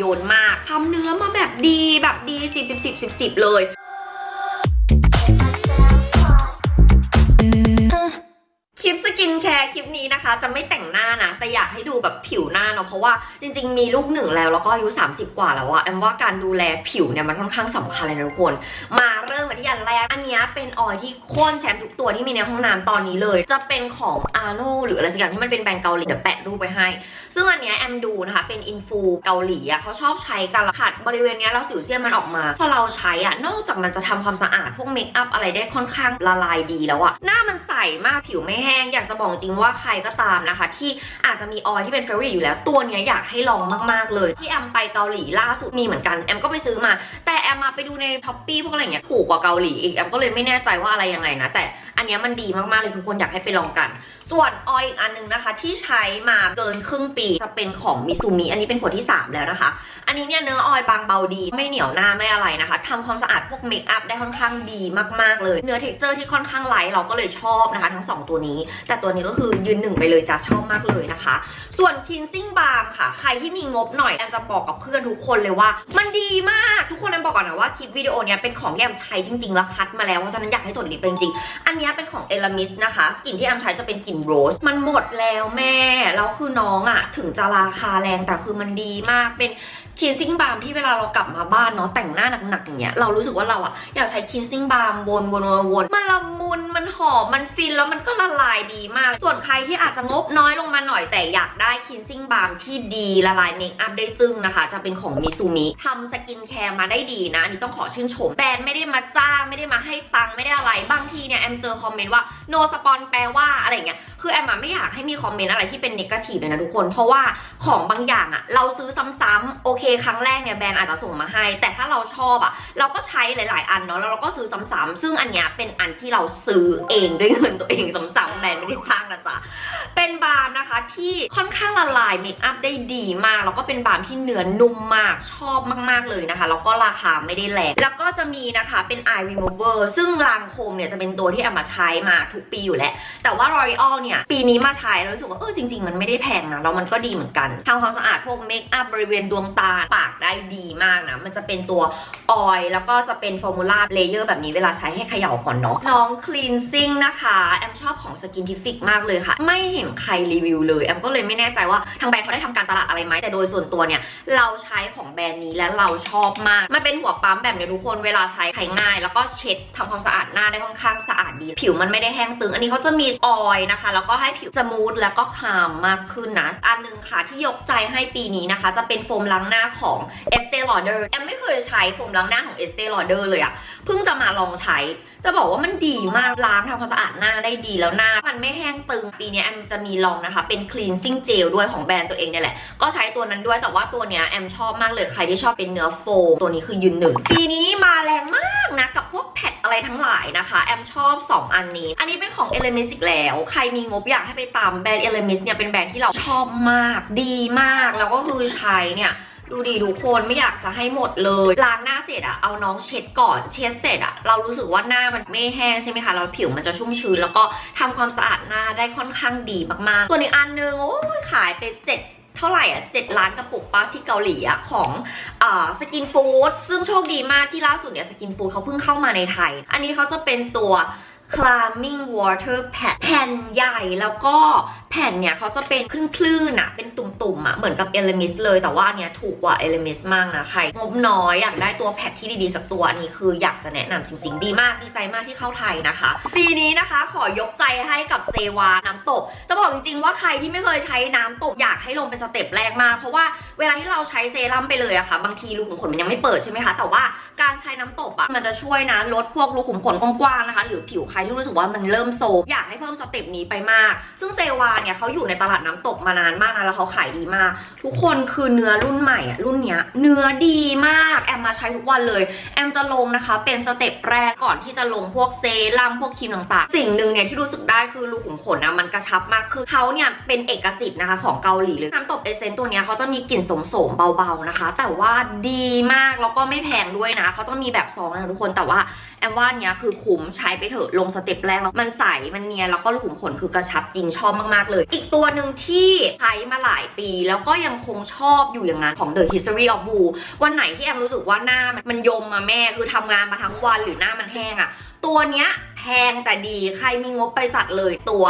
โยนมากทำเนื้อมาแบบดีแบบดี 10 10 10 10 10เลย คลิปนี้นะคะ จะไม่แต่งหน้านะ แต่อยากให้ดูแบบผิวหน้าเนาะเพราะว่าจริง ๆ มีลูกหนึ่งแล้วแล้วก็อายุ 30 กว่าแล้วอะแอมว่าการดูแลผิวเนี่ยมันค่อนข้างสำคัญเลยนะทุกคน มาเริ่มกันที่อันแรกอันนี้เป็นออยที่โค่นแชมป์ทุกตัวที่มีในห้องน้ำตอนนี้เลย จะเป็นของอาโนหรืออะไรสักอย่างที่มันเป็นแบรนด์เกาหลีเดี๋ยวแปะรูปไปให้ ซึ่งอันนี้แอมดูนะคะเป็นอินฟูเกาหลีอะเขาชอบใช้กันขัดบริเวณเนี้ยแล้วสิวเซียนมันออกมาพอเราใช้อะนอกจากมันจะทำความสะอาดพวกเมคอัพอะไรได้ค่อนข้างละลายดีแล้วอะหน้ามันใสมากผิวไม่แห้งอยากจะบอกจริงว่าใครก็ตามนะคะ ที่อาจจะมีออยที่เป็นเฟรนอยู่แล้ว ตัวเนี้ยอยากให้ลองมากๆเลย ที่แอมไปเกาหลีล่าสุดมีเหมือนกันแอมก็ไปซื้อมา แต่แอมมาไปดูในช้อปปี้พวกอะไรเงี้ยถูกกว่าเกาหลีอีกแอมก็เลยไม่แน่ใจว่าอะไรยังไงนะ แต่อันนี้มันดีมากๆเลยทุกคนอยากให้ไปลองกัน ส่วนออยอีกอันนึงนะคะที่ใช้มาเกินครึ่งปีจะเป็นของมิซูมิอันนี้เป็นขวดที่ 3 แล้วนะคะ อันนี้เนี่ยเนื้อออยบางเบาดีไม่เหนียวหน้าไม่อะไรนะคะทำความสะอาดพวกเมคอัพได้ค่อนข้างดีมากๆเลย เนื้อเท็กเจอร์ที่ค่อนข้างไลท์เราก็เลยชอบนะคะ ทั้ง 2 ตัวนี้ แต่ตัวนี้ก็คือยืนหนึ่งไปเลยจ้ะชอบมากเลยนะคะ ส่วน cleansing balm ค่ะ ใครที่มีงบหน่อยแอมจะบอกกับเพื่อนทุกคนเลยว่า มันดีมากทุกคนแอมบอกก่อนนะว่าคลิปวิดีโอเนี้ยเป็นของที่แอมใช้จริงๆแล้วคัดมาแล้วเพราะฉะนั้นอยากให้จดลิปจริงๆอันนี้เป็นของเอลามิสนะคะกลิ่นที่แอมใช้จะเป็นกลิ่นโรส มันหมดแล้วแม่แล้วคือน้องอะ่ะถึงจะราคาแรงแต่คือมันดีมากเป็น คินซิ่งบา m ที่เวลาเรากลับมาบ้านเนาะแต่งหน้าหนักๆอย่างเงี้ยเรารู้สึกว่าเราอะอยากใช้คินซิ่งบา m วนวนวนวนมันละมุนมันหอมมันฟินแล้วมันก็ละลายดีมาก ส่วนใครที่อาจจะงบน้อยลงมาหน่อยแต่อยากได้คินซิ่งบา m ที่ดีละลายเมคอัพได้จึ้งนะคะ จะเป็นของมิซูมิทำสกินแคร์มาได้ดีนะอันนี้ต้องขอชื่นชมแบรนด์ไม่ได้มาจ้างไม่ได้มาให้ตังค์ไม่ได้อะไรบางทีเนี่ยแอมเจอคอมเมนต์ว่า no สปอนแปลว่าอะไรเงี้ย คือแอมไม่อยากให้มีคอมเมนต์อะไรที่เป็นนกาทีฟเลยนะทุกคน เพราะว่าของบางอย่างอะเราซื้อซ้ำๆโอเค ครั้งแรกเนี่ยแบรนด์อาจจะส่งมาให้ แต่ถ้าเราชอบอะเราก็ใช้หลาย ๆ อันเนาะแล้วเราก็ซื้อซ้ำๆซึ่งอันเนี้ยเป็นอันที่เราซื้อเองด้วยเงินตัวเองซ้ำๆแบรนด์ไม่ได้จ้างนะจ๊ะเป็นบาล์มนะคะที่ค่อนข้างละลายเมคอัพได้ดีมากแล้วก็เป็นบาล์มที่เนื้อนุ่มมากชอบมากๆเลยนะคะแล้วก็ราคาไม่ได้แรงแล้วก็จะมีนะคะเป็น eye remover ซึ่งรางโคมเนี่ยจะเป็นตัวที่แอมมาใช้มาทุกปีอยู่แล้วแต่ว่า L'Oreal เนี่ยปีนี้มาใช้แล้วรู้สึกว่าเออจริง ๆ มันไม่ได้แพงนะแล้วมันก็ดีเหมือนกันทำความสะอาดพวกเมคอัพบริเวณดวงตาปากได้ดีมากนะมันจะเป็นตัวออยล์แล้วก็จะเป็นฟอร์มูล่าเลเยอร์แบบนี้เวลาใช้ให้เขย่าก่อนเนาะน้อง cleansing นะคะแอมชอบของ Skintific มากเลยค่ะ ไม่เห็นใครรีวิวเลยแอมก็เลยไม่แน่ใจว่าทางแบรนด์เขาได้ทำการตลาดอะไรไหมแต่โดยส่วนตัวเนี่ยเราใช้ของแบรนด์นี้และเราชอบมากมันเป็นหัวปั๊มแบบเนี้ยทุกคนเวลาใช้ใช้ง่าย แล้วก็เช็ดทำความสะอาดหน้าได้ค่อนข้างสะอาดดี ผิวมันไม่ได้แห้งตึง อันนี้เขาจะมีออยล์นะคะแล้วก็ให้ผิวสมูทแล้วก็คามมากขึ้นนะ อันหนึงค่ะที่ยกใจให้ปีนี้นะคะ จะเป็นโฟมล้างหน้าของ Estee Lauder แอมไม่เคยใช้โฟมล้างหน้าของ Estee Lauder เลยอะเพิ่งจะมาลองใช้จะบอกว่ามันดีมากล้างทำความสะอาดหน้าได้ดีแล้วหน้า มันไม่แห้งตึงปีนี้แอมจะมีลองนะคะ เป็น cleansing gel ด้วยของแบรนด์ตัวเองเนี่ยแหละ ก็ใช้ตัวนั้นด้วยแต่ว่าตัวเนี้ยแอมชอบมากเลยใครที่ชอบเป็นเนื้อโฟมตัวนี้คือยืนหนึ่งปีนี้มาแรงมากนะกับพวกแพดอะไรทั้งหลายนะคะ แอมชอบ 2 อันนี้ อันนี้เป็นของ e l e m i s อีกแล้ว ใครมีงบอยากให้ไปตามแบรนด์ e l e m i s เนี่ยเป็นแบรนด์ที่เราชอบมากดีมากแล้วก็คือใช้เนี่ย ดูดีทุกคนไม่อยากจะให้หมดเลย ล้างหน้าเสร็จอะเอาน้องเช็ดก่อนเช็ดเสร็จอะเรารู้สึกว่าหน้ามันไม่แห้งใช่ไหมคะแล้วผิวมันจะชุ่มชื้นแล้วก็ทำความสะอาดหน้าได้ค่อนข้างดีมากๆ ส่วนอีกอันนึงโอ้ยขายไปเจ็ดเท่าไหร่อะเจ็ดล้านกระปุกป้าที่เกาหลีอะของอ่าสกินฟู้ดซึ่งโชคดีมากที่ล่าสุดเนี่ยสกินฟู้ดเขาเพิ่งเข้ามาในไทย อันนี้เขาจะเป็นตัว Calming Water Pad แผ่นใหญ่แล้วก็ แผ่นเนี่ยเขาจะเป็นคลื่นๆอะเป็นตุ่มๆอะเหมือนกับ e l e m i s เลย แต่ว่าอันเนี้ยถูกกว่า e l e m i s มากนะใครงบน้อยอยากได้ตัวแพดที่ดีๆสักตัวอันนี้คืออยากจะแนะนำจริง ๆ ดีมากดีใจมากที่เข้าไทยนะคะ ปีนี้นะคะขอยกใจให้กับเซวาน้ำตก จะบอกจริงๆว่าใครที่ไม่เคยใช้น้ำตกอยากให้ลงเป็นสเต็ปแรกมากเพราะว่าเวลาที่เราใช้เซรั่มไปเลยอะค่ะ บางทีรูขุมขนมันยังไม่เปิดใช่ไหมคะแต่ว่าการใช้น้ำตกอะมันจะช่วยนะลดพวกรูขุมขนกว้างๆนะคะ หรือผิวใครที่รู้สึกว่ามันเริ่มโซมอยากให้เพิ่มสเต็ปนี้ไปมาก ซึ่งเซวาเนี่ยเขาอยู่ในตลาดน้ำตกมานานมากนะแล้วเขาขายดีมาก ทุกคนคือเนื้อรุ่นใหม่อะรุ่นเนี้ยเนื้อดีมากแอมมาใช้ทุกวันเลย แอมจะลงนะคะ เป็นสเต็ปแรกก่อนที่จะลงพวกเซรั่มพวกครีมต่างๆ สิ่งหนึ่งเนี่ยที่รู้สึกได้คือรูขุมขนนะมันกระชับมากคือเขาเนี่ยเป็นเอกสิทธิ์นะคะของเกาหลีเลยน้ำตบเอเซนต์ตัวเนี้ยเขาจะมีกลิ่นสมสมเบาๆนะคะ แต่ว่าดีมากแล้วก็ไม่แพงด้วยนะเขาจะมีแบบซองนะทุกคนแต่ว่าแอมว่าเนี้ยคือคุ้มใช้ไปเถอะลงสเต็ปแรกแล้วมันใสมันเนียนแล้วก็รูขุมขนคือกระชับจริงชอบมากๆเลย อีกตัวหนึ่งที่ใช้มาหลายปี แล้วก็ยังคงชอบอยู่อย่างนั้นของ The History of Woo วันไหนที่แอมรู้สึกว่าหน้ามันมันยมมาแม่คือทำงานมาทั้งวันหรือหน้ามันแห้งอะตัวเนี้ยแพงแต่ดีใครมีงบไปจัดเลยตัว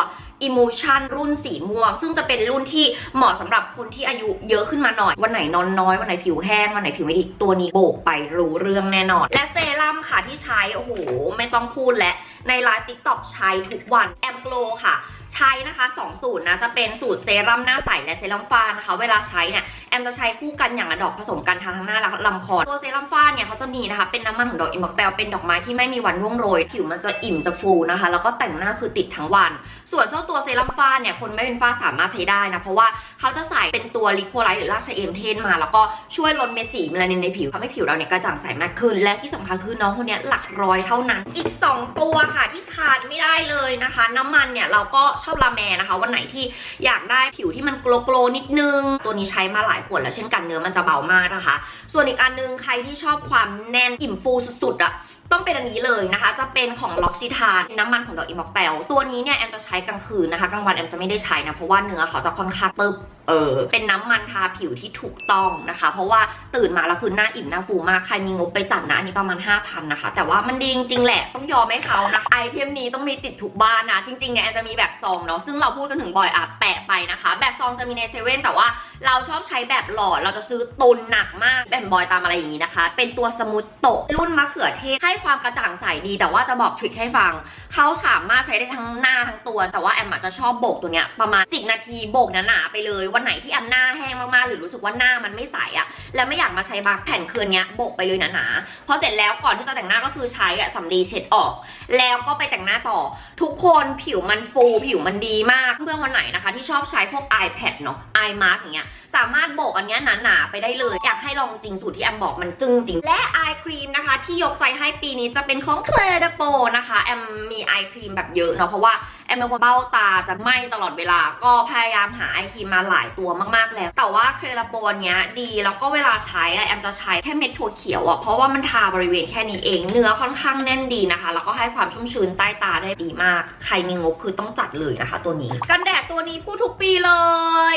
Emotion รุ่นสีม่วง ซึ่งจะเป็นรุ่นที่เหมาะสำหรับคนที่อายุเยอะขึ้นมาหน่อย วันไหนนอนน้อย วันไหนผิวแห้ง วันไหนผิวไม่ดี ตัวนี้โบกไปรู้เรื่องแน่นอน และเซรั่มค่ะที่ใช้ โอ้โห ไม่ต้องพูดและ ในไลน์ TikTok ใช้ทุกวัน แอมโกลค่ะ ใช้นะคะ2สูตรนะจะเป็นสูตรเซรั่มหน้าใสและเซรั่มฝ้านะคะ เวลาใช้เนี่ยแอมจะใช้คู่กันอย่างละดอกผสมกันทางทั้งหน้าและลำคอตัวเซรั่มฝ้าเนี่ยเขาจะมีนะคะเป็นน้ำมันของดอกอิมบอกแตลเป็นดอกไม้ที่ไม่มีวันร่วงโรยผิวมันจะอิ่มจะฟูนะคะ แล้วก็แต่งหน้าคือติดทั้งวัน ส่วนเจ้าตัวเซรั่มฝ้าเนี่ยคนไม่เป็นฝ้าสามารถใช้ได้นะเพราะว่าเขาจะใส่เป็นตัวลิโคไลท์หรือราชเอมเทนมา แล้วก็ช่วยลดเม็ดสีเมลานินในผิวทำให้ผิวเราเนี่ยกระจ่างใสมากขึ้น และที่สำคัญคือน้องคนนี้หลักร้อยเท่านั้น อีก 2 ตัวค่ะที่ขาดไม่ได้เลยนะคะ น้ำมันเนี่ยเราก็ชอบลาแมนะคะ วันไหนที่อยากได้ผิวที่มันโกลโกลนิดนึง ตัวนี้ใช้มาหลายขวดแล้วเช่นกันเนื้อมันจะเบามากนะคะ ส่วนอีกอันนึงใครที่ชอบความแน่นอิ่มฟูสุดๆอะต้องเป็นอันนี้เลยนะคะ จะเป็นของล็อกซิทานน้ำมันของดอกอิมอกเตลตัวนี้เนี่ยแอมจะใช้กลางคืนนะคะกลางวันแอมจะไม่ได้ใช้นะเพราะว่าเนื้อเขาจะค่อนข้างตึบ เออเป็นน้ำมันทาผิวที่ถูกต้องนะคะ เพราะว่าตื่นมาแล้วคือหน้าอิ่มหน้าฟูมาก ใครมีงบไปจัดนะอันนี้ประมาณ 5,000นะคะ แต่ว่ามันดีจริงๆแหละต้องยอมให้เขานะไอเทมนี้ต้องมีติดทุกบ้านนะ จริงๆเนี่ยแอมจะมีแบบซองเนาะซึ่งเราพูดกันถึงบ่อยอะแปะไปนะคะ แบบซองจะมีในเซเว่นแต่ว่าเราชอบใช้แบบหลอดเราจะซื้อตุนหนักมากแบบบอยตามอะไรอย่างนี้นะคะ เป็นตัวสมูทโตะรุ่นมะเขือเทศให้ความกระจ่างใสดีแต่ว่าจะบอกทริคให้ฟังเขาสามารถใช้ได้ทั้งหน้าทั้งตัว แต่ว่าแอมอาจจะชอบโบกตัวเนี้ยประมาณ10นาทีโบกหนาๆไปเลยวันไหนที่แอมหน้าแห้งมากๆ หรือรู้สึกว่าหน้ามันไม่ใสอะแล้วไม่อยากมาใช้มาร์กแผ่นคืนเนี้ยโบกไปเลยหนาๆพอเสร็จแล้วก่อนที่จะแต่งหน้าก็คือใช้อะสำลีเช็ดออก แล้วก็ไปแต่งหน้าต่อ ทุกคนผิวมันฟูผิวมันดีมากเพื่อนวันไหนนะคะ ที่ชอบใช้พวก iPad เนาะ iMask อย่างเงี้ยสามารถโบกอันเนี้ยหนาๆไปได้เลย อยากให้ลองจริงสูตรที่แอมบอกมันจึ้งจริงและ eye cream นะคะ ที่ยกใจให้ปีนี้จะเป็นของ Claire de p o นะคะแอมมี eye cream แบบเยอะเนาะเพราะว่าแอมเป็นคนเบ้าตาจะไหม้ตลอดเวลาก็พยายามหา eye cream มาหลายตัวมากๆแล้ว แต่ว่า Claire de p o เนี้ยดีแล้วก็เวลาใช้แอมจะใช้แค่เม็ดถั่วเขียวอะเพราะว่ามันทาบริเวณแค่นี้เองเนื้อค่อนข้างแน่นดีนะคะ แล้วก็ให้ความชุ่มชื้นใต้ตาได้ดีมาก ใครมีงบคือต้องจัดเลยนะคะ ตัวนี้กันแดดตัวนี้พูดทุกปีเลย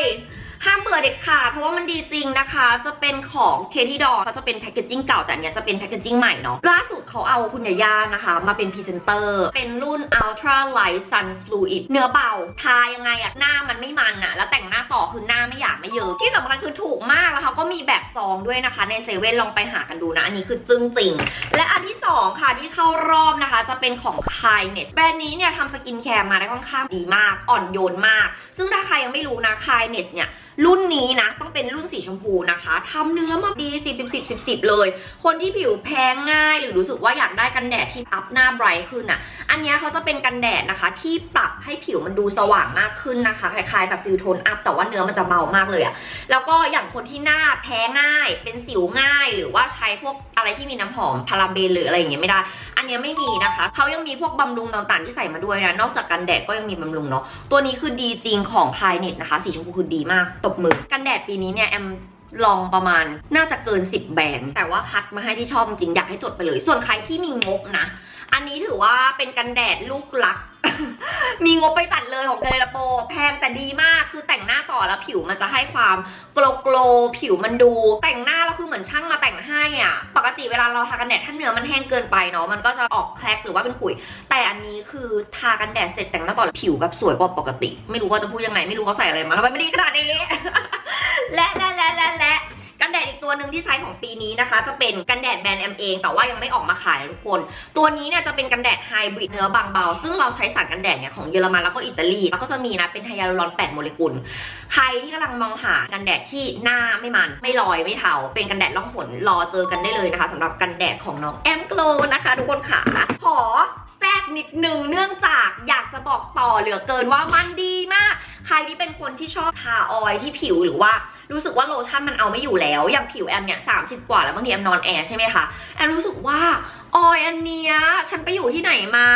ห้ามเบื่อเด็ดขาดเพราะว่ามันดีจริงนะคะ จะเป็นของเคที่ดอเขาจะเป็นแพคเกจจิ้งเก่าแต่อันเนี้ยจะเป็นแพคเกจจิ้งใหม่เนาะล่าสุดเขาเอาคุณยาย่านะคะ มาเป็นพรีเซนเตอร์ เป็นรุ่น Ultra Light Sun Fluid เนื้อเบา ทายังไงอะหน้ามันไม่มันอะแล้วแต่งหน้าต่อคือหน้าไม่อยากไม่เยอะที่สำคัญคือถูกมากแล้วเขาก็มีแบบซองด้วยนะคะ ในเซเว่นลองไปหากันดูนะ อันนี้คือจึ้งจริง และอันที่ 2 ค่ะที่เข้ารอบนะคะ จะเป็นของ Kindness แบรนด์นี้เนี่ยทำสกินแคร์มาได้ค่อนข้างดีมากอ่อนโยนมาก ซึ่งถ้าใครยังไม่รู้นะ Kindness เนี่ยรุ่นนี้นะต้องเป็นรุ่นสีชมพูนะคะทำเนื้อมาดี10 10 10 10เลย คนที่ผิวแพ้ง่ายหรือรู้สึกว่าอยากได้กันแดดที่อัพหน้าไบรท์ขึ้นอะ อันนี้เขาจะเป็นกันแดดนะคะ ที่ปรับให้ผิวมันดูสว่างมากขึ้นนะคะคล้ายๆแบบฟิลโทนอัพแต่ว่าเนื้อมันจะเบามากเลยอะแล้วก็อย่างคนที่หน้าแพ้ง่าย เป็นสิวง่าย หรือว่าใช้พวกอะไรที่มีน้ำหอมพาราเบนหรืออะไรอย่างเงี้ยไม่ได้ อันนี้ไม่มีนะคะเขายังมีพวกบำรุงต่างๆ ที่ใส่มาด้วยนะนอกจากกันแดดก็ยังมีบำรุงเนาะตัวนี้คือดีจริงของพายเน็ตนะคะ สีชมพูคือดีมากตบมือกันแดดปีนี้เนี่ยแอม ลองประมาณน่าจะเกิน 10 แบรนด์ แต่ว่าคัดมาให้ที่ชอบจริงอยากให้จดไปเลย ส่วนใครที่มีงบนะ อันนี้ถือว่าเป็นกันแดดลูกรัก มีงบไปตัดเลยของเทเลโปแพงแต่ดีมากคือแต่งหน้าต่อแล้วผิวมันจะให้ความโกลโกลผิวมันดู แต่งหน้าแล้วคือเหมือนช่างมาแต่งให้อะ ปกติเวลาเราทากันแดดถ้าเนื้อมันแห้งเกินไปเนาะมันก็จะออกแคลกหรือว่าเป็นขุย แต่อันนี้คือทากันแดดเสร็จแต่งหน้าต่อผิวแบบสวยกว่าปกติ ไม่รู้ว่าจะพูดยังไงไม่รู้เขาใส่อะไรมาทำไมไม่ดีขนาดนี้ และและและและและกันแดดอีกตัวหนึ่งที่ใช้ของปีนี้นะคะ จะเป็นกันแดดแบรนด์แอมเองแต่ว่ายังไม่ออกมาขายนะทุกคน ตัวนี้เนี่ยจะเป็นกันแดดไฮบริดเนื้อบางเบา ซึ่งเราใช้สารกันแดดเนี่ยของเยอรมันแล้วก็อิตาลี แล้วก็จะมีนะเป็นไฮยาลูรอน 8 โมเลกุล ใครที่กำลังมองหากันแดดที่หน้าไม่มัน ไม่ลอยไม่เทาเป็นกันแดดล่องหนรอเจอกันได้เลยนะคะสำหรับกันแดดของน้องแอมโกลนะคะ ทุกคนค่ะขอ ทรกนิดนึงเนื่องจากอยากจะบอกต่อเหลือเกินว่ามันดีมาก ใครที่เป็นคนที่ชอบทาออยที่ผิวหรือว่ารู้สึกว่าโลชั่นมันเอาไม่อยู่แล้ว อย่างผิวแอมเนี่ยสามิกว่าแล้วบางทีแอมนอนแอร์ใช่ไหมคะแอมรู้สึกว่าออยอันเนี้ยฉันไปอยู่ที่ไหนมา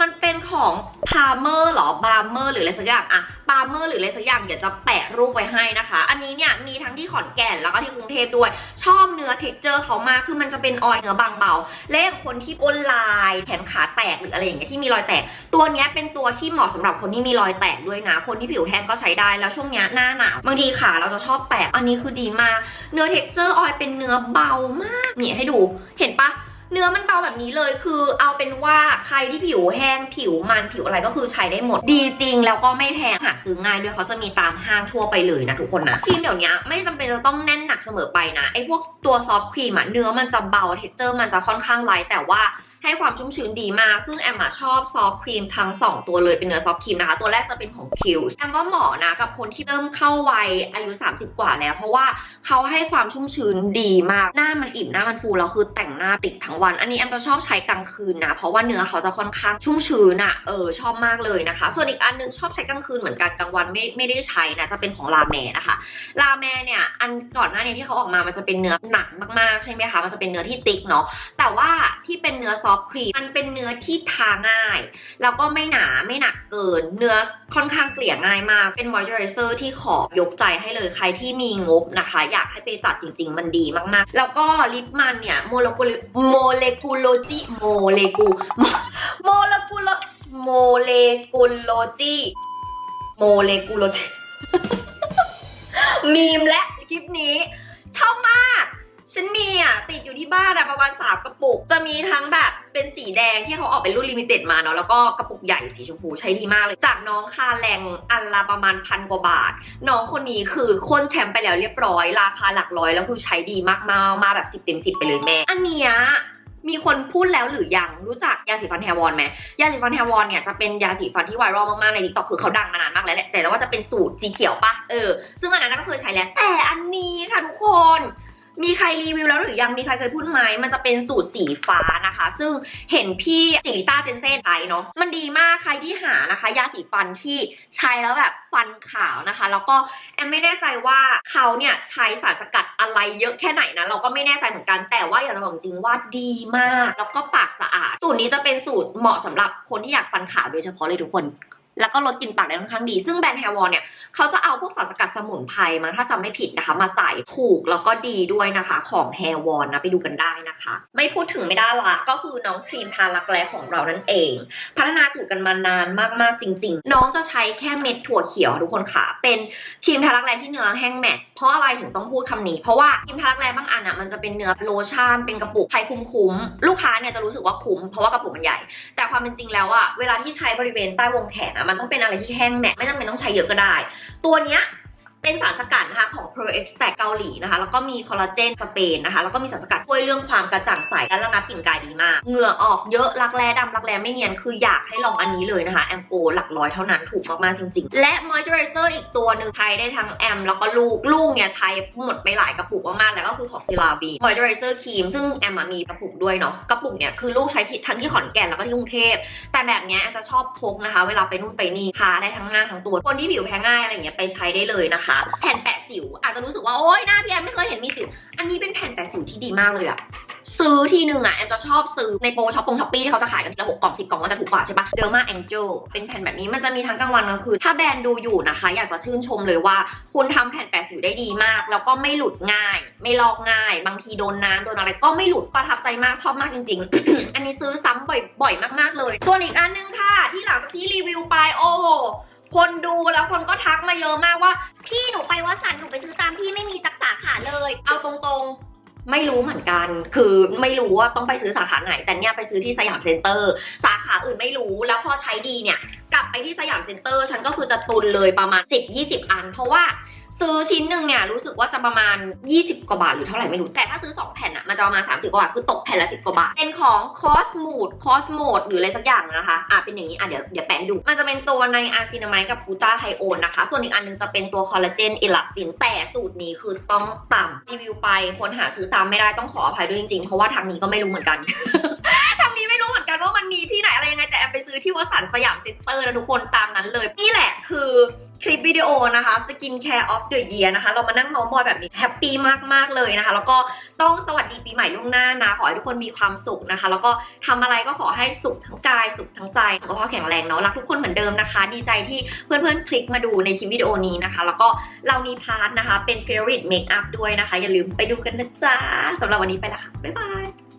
มันเป็นของพาเมอร์หรอบาร์เมอร์หรืออะไรสักอย่างอะปาเมอร์หรืออะไรสักอย่างเดี๋ยวจะแปะรูปไว้ให้นะคะ อันนี้เนี่ยมีทั้งที่ขอนแก่นแล้วก็ที่กรุงเทพด้วย ชอบเนื้อเท็กเจอร์เขามากคือมันจะเป็นออยล์เนื้อบางเบาและอย่างคนที่ก้นลายแขนขาแตกหรืออะไรอย่างเงี้ยที่มีรอยแตก ตัวเนี้ยเป็นตัวที่เหมาะสำหรับคนที่มีรอยแตกด้วยนะ คนที่ผิวแห้งก็ใช้ได้แล้วช่วงเนี้ยหน้าหนาวบางทีขาเราจะชอบแตกอันนี้คือดีมาก เนื้อเท็กเจอร์ออยเป็นเนื้อเบามากนี่ให้ดูเห็นปะ เนื้อมันเบาแบบนี้เลย คือเอาเป็นว่าใครที่ผิวแห้งผิวมันผิวอะไรก็คือใช้ได้หมด ดีจริงแล้วก็ไม่แพงหาซื้อง่ายด้วยเขาจะมีตามห้างทั่วไปเลยนะทุกคนนะครีมเดี๋ยวนี้ไม่จำเป็นจะต้องแน่นหนักเสมอไปนะไอ้พวกตัวซอฟต์ครีมอะเนื้อมันจะเบาเท็กเจอร์มันจะค่อนข้างไลท์แต่ว่า ให้ความชุ่มชื้นดีมาก ซึ่งแอมอะชอบซอฟต์ครีมทั้ง 2 ตัวเลยเป็นเนื้อซอฟต์ครีมนะคะ ตัวแรกจะเป็นของคิวแอมว่าเหมาะนะกับคนที่เริ่มเข้าวัยอายุ 30 กว่าแล้ว เพราะว่าเขาให้ความชุ่มชื้นดีมาก หน้ามันอิ่มหน้ามันฟูแล้วคือแต่งหน้าติดทั้งวัน อันนี้แอมจะชอบใช้กลางคืนนะ เพราะว่าเนื้อเขาจะค่อนข้างชุ่มชื้นอะเออชอบมากเลยนะคะ ส่วนอีกอันนึงชอบใช้กลางคืนเหมือนกันกลางวันไม่ไม่ได้ใช้นะจะเป็นของลาแมนะคะลาแมเนี่ยอันก่อนหน้านี้ที่เขาออกมามันจะเป็นเนื้อหนักมากๆใช่ไหมคะมันจะเป็นเนื้อที่ติ๊กเนาะแต่ว่าที่เป็นเนื้อซอฟต์ครีมมันเป็นเนื้อที่ทาง่าย แล้วก็ไม่หนาไม่หนักเกิน เนื้อค่อนข้างเกลี่ยง่ายมาก เป็นมอยเจอไรเซอร์ที่ขอยกใจให้เลยใครที่มีงบนะคะ อยากให้ไปจัดจริง ๆ มันดีมากๆ แล้วก็ลิปมันเนี่ยโมเลกุลโมเลกุโลจิโมเลกุโมเลกุโลโมเลกุลโลจิโมเลกุลโลจิมีมและคลิปนี้ชอบมาก ฉันมีอะติดอยู่ที่บ้านอะประมาณสามกระปุก จะมีทั้งแบบเป็นสีแดงที่เขาออกเป็นรุ่นลิมิเต็ดมาเนาะแล้วก็กระปุกใหญ่สีชมพูใช้ดีมากเลย จากน้องคาแรงอันละประมาณพันกว่าบาท น้องคนนี้คือโคนแชมป์ไปแล้วเรียบร้อย ราคาหลักร้อยแล้วคือใช้ดีมากๆมาแบบสิบเต็มสิบไปเลยแม่ อันเนี้ยมีคนพูดแล้วหรือยังรู้จักยาสีฟันแฮร์วอนไหมยาสีฟันแฮร์วอนเนี่ยจะเป็นยาสีฟันที่ไวรัลมากๆในทิกตอกคือเขาดังมานานมากแล้วแหละแต่ว่าจะเป็นสูตรสีเขียวปะเออซึ่งอันนั้นก็เคยใช้แล้วแต่อันนี้ค่ะทุกคน มีใครรีวิวแล้วหรือยังมีใครเคยพูดไหมมันจะเป็นสูตรสีฟ้านะคะ ซึ่งเห็นพี่สิริต้าเจนเซ่ใช้เนาะมันดีมากใครที่หานะคะ ยาสีฟันที่ใช้แล้วแบบฟันขาวนะคะ แล้วก็แอมไม่แน่ใจว่าเขาเนี่ยใช้สารสกัดอะไรเยอะแค่ไหนนะเราก็ไม่แน่ใจเหมือนกันแต่ว่าอย่ากจะบอกจริงว่าดีมาก แล้วก็ปากสะอาด สูตรนี้จะเป็นสูตรเหมาะสำหรับคนที่อยากฟันขาวโดยเฉพาะเลยทุกคน แล้วก็ลดกลิ่นปากได้ค่อนข้างดี ซึ่งแบรนด์แฮวอลเนี่ยเขาจะเอาพวกสารสกัดสมุนไพรมาถ้าจำไม่ผิดนะคะ มาใส่ถูกแล้วก็ดีด้วยนะคะ ของแฮวอนนะไปดูกันได้นะคะ ไม่พูดถึงไม่ได้ละก็คือน้องครีมทารักแร้ของเรานั่นเอง พัฒนาสูตรกันมานานมากๆจริง ๆ น้องจะใช้แค่เม็ดถั่วเขียวทุกคนค่ะ เป็นครีมทารักแร้ที่เนื้อแห้งแมตเพราะอะไรถึงต้องพูดคำนี้ เพราะว่าครีมทารักแร้บางอันอะมันจะเป็นเนื้อโลชั่นเป็นกระปุกใช้คุ้มๆลูกค้าเนี่ยจะรู้สึกว่าคุ้มเพราะว่ากระปุกมันใหญ่ แต่ความเป็นจริงแล้วอะเวลาที่ใช้บริเวณใต้วงแขนอะมันต้องเป็นอะไรที่แห้งแมตต์ไม่จำเป็นต้องใช้เยอะก็ได้ ตัวเนี้ย เป็นสารสกัดนะคะของ Pro Extract เกาหลีนะคะ แล้วก็มีคอลลาเจนสเปนนะคะ แล้วก็มีสารสกัดช่วยเรื่องความกระจ่างใสและระงับกลิ่นกายดีมาก เหงื่อออกเยอะ รักแร้ดำรักแร้ไม่เนียน คืออยากให้ลองอันนี้เลยนะคะ แอมโกหลักร้อยเท่านั้นถูกมาก ๆ จริง ๆ และมอยเจอไรเซอร์อีกตัวหนึ่งใช้ได้ทั้งแอมแล้วก็ลูก ลูกเนี่ยใช้หมดไปหลายกระปุกมากๆ แล้วก็คือของซิลาบีมอยเจอไรเซอร์ครีมซึ่งแอมมีกระปุกด้วยเนาะ กระปุกเนี่ยคือลูกใช้ทั้งที่ขอนแก่นแล้วก็ที่กรุงเทพ แต่แบบเนี้ยแอมจะชอบพกนะคะ เวลาไปนู่นไปนี่ทาได้ทั้งหน้าทั้งตัว คนที่ผิวแพ้ง่ายอะไรอย่างเงี้ยไปใช้ได้เลยนะคะแผ่นแปะสิว อาจจะรู้สึกว่าโอ๊ยหน้าพี่แอมไม่เคยเห็นมีสิว อันนี้เป็นแผ่นแปะสิวที่ดีมากเลยอะซื้อทีนึงอะแอมจะชอบซื้อในโปรช็อปปงช็อปปี้ที่เขาจะขายกันทีละหกกล่องสิบกล่องก็จะถูกกว่าใช่ปะเดอร์มาแองเจลเป็นแผ่นแบบนี้มันจะมีทั้งกลางวันกลางคืนถ้าแบรนด์ดูอยู่นะคะ อยากจะชื่นชมเลยว่า คุณทำแผ่นแปะสิวได้ดีมาก แล้วก็ไม่หลุดง่าย ไม่ลอกง่าย บางทีโดนน้ำโดนอะไรก็ไม่หลุดประทับใจมากชอบมากจริง ๆ อันนี้ซื้อซ้ำบ่อยบ่อยมากๆเลย ส่วนอีกอันนึงค่ะ ที่หลังจากที่รีวิวไปโอ้ คนดูแล้วคนก็ทักมาเยอะมากว่า พี่หนูไปวัดสันหนูไปซื้อตามพี่ไม่มีสักสาขาเลย เอาตรงๆ ไม่รู้เหมือนกัน คือไม่รู้ว่าต้องไปซื้อสาขาไหน แต่เนี่ยไปซื้อที่สยามเซ็นเตอร์ สาขาอื่นไม่รู้ แล้วพอใช้ดีเนี่ย กลับไปที่สยามเซ็นเตอร์ ฉันก็คือจะตุนเลยประมาณ 10-20 อัน เพราะว่า ซื้อชิ้นหนึ่งเนี่ยรู้สึกว่าจะประมาณ 20 กว่าบาทหรือเท่าไหร่ไม่รู้ แต่ถ้าซื้อ 2 แผ่นอะมันจะประมาณ 30 กว่าบาท คือตกแผ่นละ 10 กว่าบาท เป็นของ Cosmood Cosmode หรืออะไรสักอย่างนะคะ อะเป็นอย่างนี้ อะเดี๋ยวเดี๋ยวแปะดู มันจะเป็นตัวในอาซินามายกับกูต้าไทโอนนะคะ ส่วนอีกอันหนึงจะเป็นตัวคอลลาเจนเอลาสตินแต่สูตรนี้คือต้องต่ำรีวิวไปคนหาซื้อตามไม่ได้ต้องขออภัยด้วยจริงๆ เพราะว่าทางนี้ก็ไม่รู้เหมือนกัน ว่ามันมีที่ไหนอะไรยังไงแต่แอมไปซื้อที่วสันสยามเซ็นเตอร์นะทุกคนตามนั้นเลย นี่แหละคือคลิปวิดีโอนะคะ Skin Care of the Year นะคะ เรามานั่งเมาส์มอยแบบนี้แฮปปี้มาก ๆ เลยนะคะ แล้วก็ต้องสวัสดีปีใหม่ล่วงหน้านะ ขอให้ทุกคนมีความสุขนะคะ แล้วก็ทำอะไรก็ขอให้สุขทั้งกาย สุขทั้งใจสุขภาพแข็งแรงเนาะรักทุกคนเหมือนเดิมนะคะ ดีใจที่เพื่อนๆ คลิกมาดูในคลิปวิดีโอนี้นะคะ แล้วก็เรามีพาร์ทนะคะเป็น favorite makeup ด้วยนะคะ อย่าลืมไปดูกันนะจ๊ะสำหรับวันนี้ไปละค่ะบ๊ายบาย